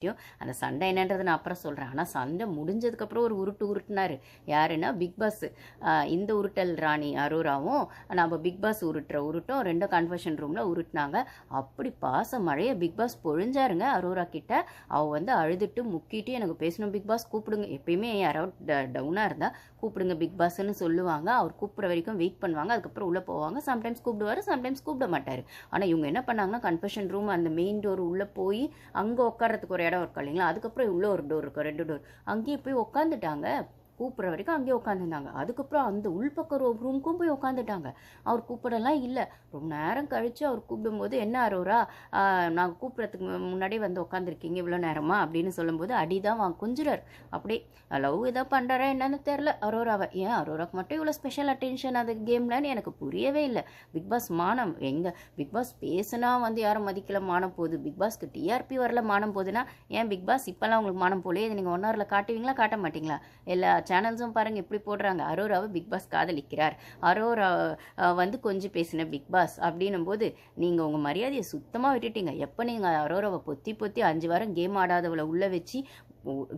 தெரியும் அந்த சண்டை என்னன்றது நான் அப்புறம் சொல்கிறேன் ஆனால் சண்டை முடிஞ்சதுக்கப்புறம் ஒரு உருட்டு உருட்டுனார். யாருன்னா பிக் பாஸ். இந்த உருட்டல் ராணி அரோராவும் நம்ம பிக் பாஸ் உருட்டுற உருட்டும் ரெண்டும் கன்வர்ஷன் ரூமில் உருட்டினாங்க. அப்படி பாச மழையை பிக் பாஸ் பொழிஞ்சாருங்க அரோரா கிட்ட. அவள் வந்து அழுதுட்டு முக்கிட்டு எனக்கு பேசணும் பிக் பாஸ் கூப்பிடுங்க. எப்பயுமே யாராவது டவுனாக இருந்தால் கூப்பிடுங்க பிக் பாஸ்ன்னு சொல்லுவாங்க. அவர் கூப்பிட்ற வரைக்கும் வெயிட் பண்ணுவாங்க. அதுக்கப்புறம் உள்ளே போவாங்க. சம்டைம்ஸ் கூப்பிடுவார் சம்டைம்ஸ் கூப்பிட மாட்டார். ஆனால் இவங்க என்ன பண்ணாங்கன்னா கன்ஃபெஷன் ரூம் அந்த மெயின் டோர் உள்ளே போய் அங்கே உட்காரத்துக்கு ஒரு இடம் இருக்கும் இல்லைங்களா? அதுக்கப்புறம் உள்ள ஒரு டோர் இருக்கும் ரெண்டு டோர் அங்கேயே போய் உட்காந்துட்டாங்க கூப்பிட்ற வரைக்கும் அங்கேயே உட்காந்துருந்தாங்க. அதுக்கப்புறம் அந்த உள்பக்கம் ரூமுக்கும் போய் உட்காந்துட்டாங்க. அவர் கூப்பிடலாம் இல்லை. ரொம்ப நேரம் கழித்து அவர் கூப்பிடும்போது என்ன அரோரா? நாங்கள் கூப்பிட்றதுக்கு முன்னாடியே வந்து உட்காந்துருக்கீங்க இவ்வளோ நேரமா? அப்படின்னு சொல்லும்போது அடி தான் வாங்க குஞ்சுறார் அப்படியே லவ் ஏதோ பண்ணுறாரா என்னன்னு தெரில அரோராவை. ஏன் அரோராக்கு மட்டும் இவ்வளோ ஸ்பெஷல் அட்டென்ஷன் அது கேம்லன்னு எனக்கு புரியவே இல்லை. பிக் பாஸ் மானம் எங்கே பிக் பாஸ் பேசுனா வந்து யாரும் மதிக்கல மானம் போகுது பிக் பாஸ்க்கு டிஆர்பி வரல மானம் போகுதுன்னா ஏன் பிக் பாஸ் இப்போல்லாம் உங்களுக்கு மானம் போலே இது நீங்கள் ஒன் ஹவரில் காட்டுவீங்களா காட்ட மாட்டீங்களா? எல்லா சேனல்ஸும் பாருங்கள் எப்படி போடுறாங்க? அரோராவை பிக் பாஸ் காதலிக்கிறார். அரோரா வந்து கொஞ்சம் பேசின பிக் பாஸ் அப்படின்னும் போது நீங்கள் உங்கள் மரியாதையை சுத்தமாக விட்டுட்டீங்க. எப்போ நீங்கள் அரோராவை பொத்தி பொத்தி அஞ்சு வாரம் கேம் ஆடாதவளை உள்ளே வச்சு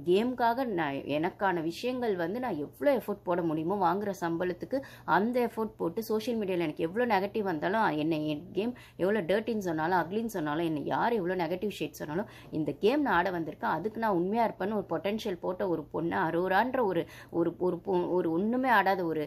கேமுக்காக நான் எனக்கான விஷயங்கள் வந்து நான் எவ்வளோ எஃபோர்ட் போட முடியுமோ வாங்குற சம்பளத்துக்கு அந்த எஃபோர்ட் போட்டு சோஷியல் மீடியாவில் எனக்கு எவ்வளோ நெகட்டிவ் வந்தாலும் என்னை என் கேம் எவ்வளோ டர்ட்டின்னு சொன்னாலும் அக்லின்னு சொன்னாலும் என்னை யார் எவ்வளோ நெகட்டிவ் ஷேட் சொன்னாலும் இந்த கேம் நான் ஆட வந்திருக்கேன். அதுக்கு நான் உண்மையாக இருப்பேன்னு ஒரு பொட்டன்ஷியல் போட்ட ஒரு பொண்ணு அரோரான்ற ஒரு ஒரு ஒரு பொ- ஒரு ஒன்றுமே ஆடாத ஒரு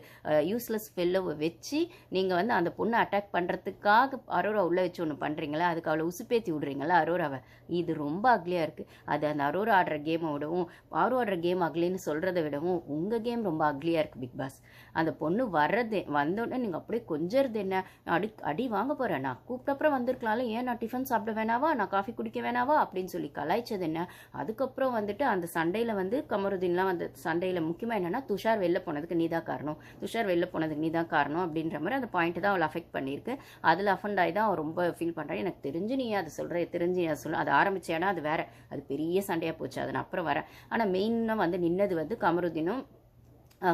யூஸ்லெஸ் ஃபெல்லோவை வச்சு நீங்கள் வந்து அந்த பொண்ணை அட்டாக் பண்ணுறதுக்காக அரோரா உள்ளே வச்சு ஒன்று பண்ணுறீங்களா அதுக்கு அவளை உசுப்பேத்தி விட்றீங்களா அரோராவை? இது ரொம்ப அக்லியாக இருக்குது அது அந்த அரோரா ஆடுற கேமை விடவும் ஆரோ ஓடுற கேம் அக்லின்னு சொல்கிறத விடவும் உங்கள் கேம் ரொம்ப அக்லியாக இருக்குது பிக் பாஸ் அந்த பொண்ணு வர்றது வந்தோடனே நீங்கள் அப்படியே கொஞ்சறது என்ன? நான் அடி அடி வாங்க போகிறேன் நான் கூப்பிட்டப்புறம் வந்திருக்கலாம்ல. ஏன் நான் டிஃபன் சாப்பிட வேணாவா? நான் காஃபி குடிக்க வேணாவா? அப்படின்னு சொல்லி கலாய்ச்சது என்ன? அதுக்கப்புறம் வந்துட்டு அந்த சண்டையில் வந்து கமருதீன்லாம் வந்து சண்டையில் முக்கியமாக என்னென்னா துஷார் வெளில போனதுக்கு நீ தான் காரணம். துஷார் வெளில போனதுக்கு நீ தான் காரணம் அப்படின்ற மாதிரி அந்த பாயிண்ட் தான் அவளை அஃபெக்ட் பண்ணியிருக்கு. அதில் அஃபண்ட் ஆகி தான் அவள் ரொம்ப ஃபீல் பண்ணுறான் எனக்கு தெரிஞ்சு நீ அதை சொல்கிற தெரிஞ்சு நீ அதை சொல்ல அது ஆரம்பிச்சேன்னா அது வேற. அது பெரிய சண்டையாக போச்சு. அதை நான் அப்புறம் வரேன். ஆனால் மெயினாக வந்து நின்னது வந்து கமருதீனும்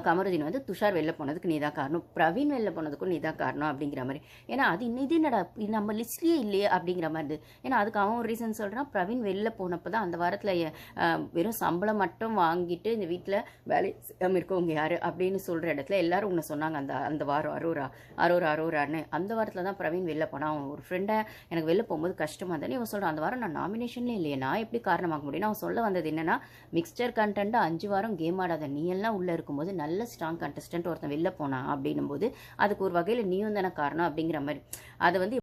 கமருதீன் வந்து துஷார் வெளில போனதுக்கு நீ தான் காரணம். பிரவீன் வெளில போனதுக்கும் நீ தான் காரணம் அப்படிங்கிற மாதிரி. ஏன்னா அது இன்னும் இது என்னடா நம்ம லிஸ்ட்லேயே இல்லையே அப்படிங்கிற மாதிரி இருந்தது. ஏன்னா அதுக்கு அவன் ஒரு ரீசன் சொல்கிறான் பிரவீன் வெளில போனப்போ தான் அந்த வாரத்தில் வெறும் சம்பளம் மட்டும் வாங்கிட்டு இந்த வீட்டில் வேலை செய்யாமல் இருக்கவங்க யார் அப்படின்னு சொல்கிற இடத்துல எல்லாரும் உன்னை சொன்னாங்க அந்த அந்த வாரம் அரோரா அரோரா அரோரான்னு. அந்த வாரத்தில் தான் பிரவீன் வெளில போனான். அவன் ஒரு ஃப்ரெண்டை எனக்கு வெளில போகும்போது கஷ்டமாக இருந்தேன்னு இவன் சொல்கிறான் அந்த வாரம் நான் நாமினேஷன்லேயே இல்லையே நான் எப்படி காரணமாக முடியும்? அவன் சொல்ல வந்தது என்னென்னா மிக்சர் கண்டென்ட்டு அஞ்சு வாரம் கேம் ஆடாத. நீ எல்லாம் உள்ளே இருக்கும்போது நல்ல ஸ்ட்ராங் கண்டஸ்டன்ட் ஒருத்தன் வெளில போனான் அப்படின்னும் போது அதுக்கு ஒரு வகையில் நீயும் தானே காரணம் அப்படிங்கிற மாதிரி. அதை வந்து